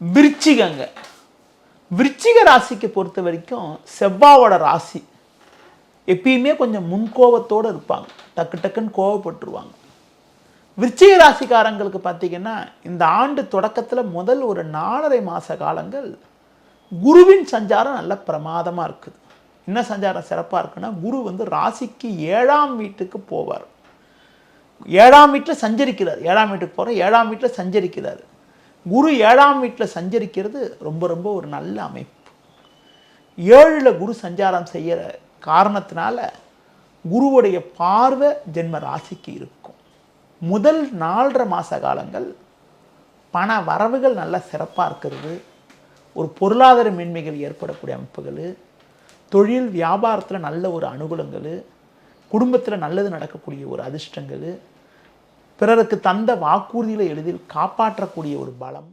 விருச்சிகங்க. விருச்சிக ராசிக்கு பொறுத்த வரைக்கும் செவ்வாவோட ராசி எப்பயுமே கொஞ்சம் முன்கோபத்தோடு இருப்பாங்க. டக்கு டக்குன்னு கோவப்பட்டுருவாங்க. விருச்சிக ராசிக்காரங்களுக்கு பார்த்திங்கன்னா இந்த ஆண்டு தொடக்கத்தில் முதல் ஒரு நாலரை மாத காலங்கள் குருவின் சஞ்சாரம் நல்ல பிரமாதமாக இருக்குது. என்ன சஞ்சாரம் சிறப்பாக இருக்குன்னா குரு வந்து ராசிக்கு ஏழாம் வீட்டுக்கு போவார். ஏழாம் வீட்டில் சஞ்சரிக்கிறார். ஏழாம் வீட்டுக்கு போகிற ஏழாம் வீட்டில் சஞ்சரிக்கிறார். குரு ஏழாம் வீட்டில் சஞ்சரிக்கிறது ரொம்ப ரொம்ப ஒரு நல்ல அமைப்பு. ஏழில் குரு சஞ்சாரம் செய்கிற காரணத்தினால குருவுடைய பார்வை ஜென்ம ராசிக்கு இருக்கும். முதல் நாலரை மாத காலங்கள் பண வரவுகள் நல்லா சிறப்பாக இருக்கிறது. ஒரு பொருளாதார மேன்மைகள் ஏற்படக்கூடிய அமைப்புகள். தொழில் வியாபாரத்தில் நல்ல ஒரு அனுகூலங்கள். குடும்பத்தில் நல்லது நடக்கக்கூடிய ஒரு அதிர்ஷ்டங்கள். பிறருக்கு தந்த வாக்குறுதிகளை எளிதில் காப்பாற்றக்கூடிய ஒரு பலம்.